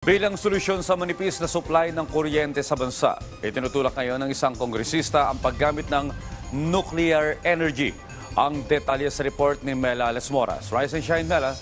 Bilang solusyon sa manipis na supply ng kuryente sa bansa, itinutulak ngayon ng isang kongresista ang paggamit ng nuclear energy. Ang detalye sa report ni Mela Lesmoras. Rise and shine, Mela.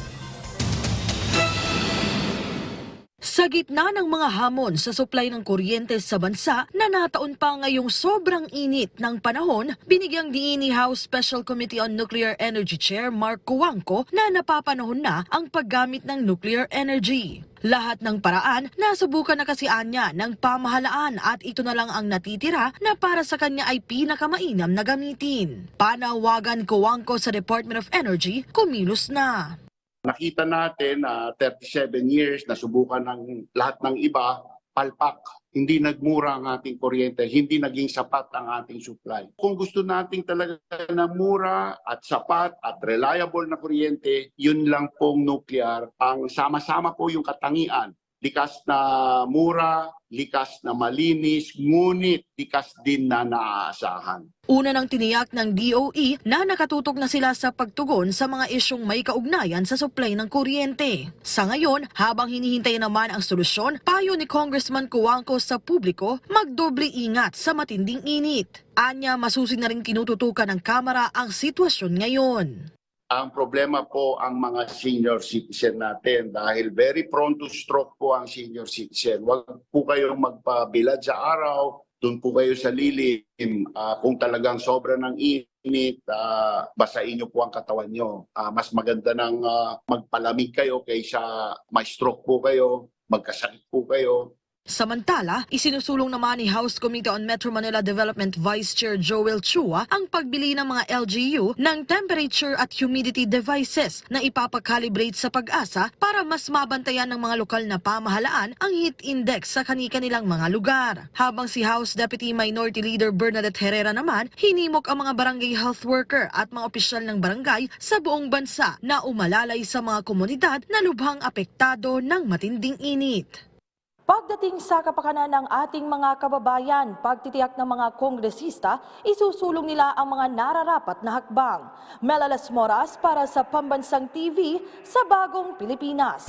Sa gitna ng mga hamon sa supply ng kuryente sa bansa na nataon pa ngayong sobrang init ng panahon, binigyang diin ni House Special Committee on Nuclear Energy Chair Mark Cuangco na napapanahon na ang paggamit ng nuclear energy. Lahat ng paraan nasubukan na kasi anya ng pamahalaan at ito na lang ang natitira na para sa kanya ay pinakamainam na gamitin. Panawagan Cuangco sa Department of Energy, kumilos na. Nakita natin na 37 years na subukan ng lahat ng iba, palpak. Hindi nagmura ang ating kuryente, hindi naging sapat ang ating supply. Kung gusto nating talaga na mura at sapat at reliable na kuryente, yun lang pong nuclear. Ang sama-sama po yung katangian. Likas na mura, likas na malinis, ngunit likas din na naaasahan. Una nang tiniyak ng DOE na nakatutok na sila sa pagtugon sa mga isyong may kaugnayan sa supply ng kuryente. Sa ngayon, habang hinihintay naman ang solusyon, payo ni Congressman Cuangco sa publiko, magdoble ingat sa matinding init. Anya, masusi na rin tinututukan ng Kamara ang sitwasyon ngayon. Ang problema po ang mga senior citizen natin dahil very prone to stroke po ang senior citizen. Huwag po kayong magpabilad sa araw, doon po kayo sa lilim. Ah, kung talagang sobra ng init, ah, basain niyo po ang katawan niyo. Ah, mas maganda nang ah, magpalamig kayo kaysa may stroke po kayo, magkasakit po kayo. Samantala, isinusulong naman ni House Committee on Metro Manila Development Vice Chair Joel Chua ang pagbili ng mga LGU ng temperature at humidity devices na ipapakalibrate sa pag-asa para mas mabantayan ng mga lokal na pamahalaan ang heat index sa kani-kanilang mga lugar. Habang si House Deputy Minority Leader Bernadette Herrera naman, hinimok ang mga barangay health worker at mga opisyal ng barangay sa buong bansa na umalalay sa mga komunidad na lubhang apektado ng matinding init. Pagdating sa kapakanan ng ating mga kababayan, pagtitiyak ng mga kongresista, isusulong nila ang mga nararapat na hakbang. Melalas Moras para sa Pambansang TV sa Bagong Pilipinas.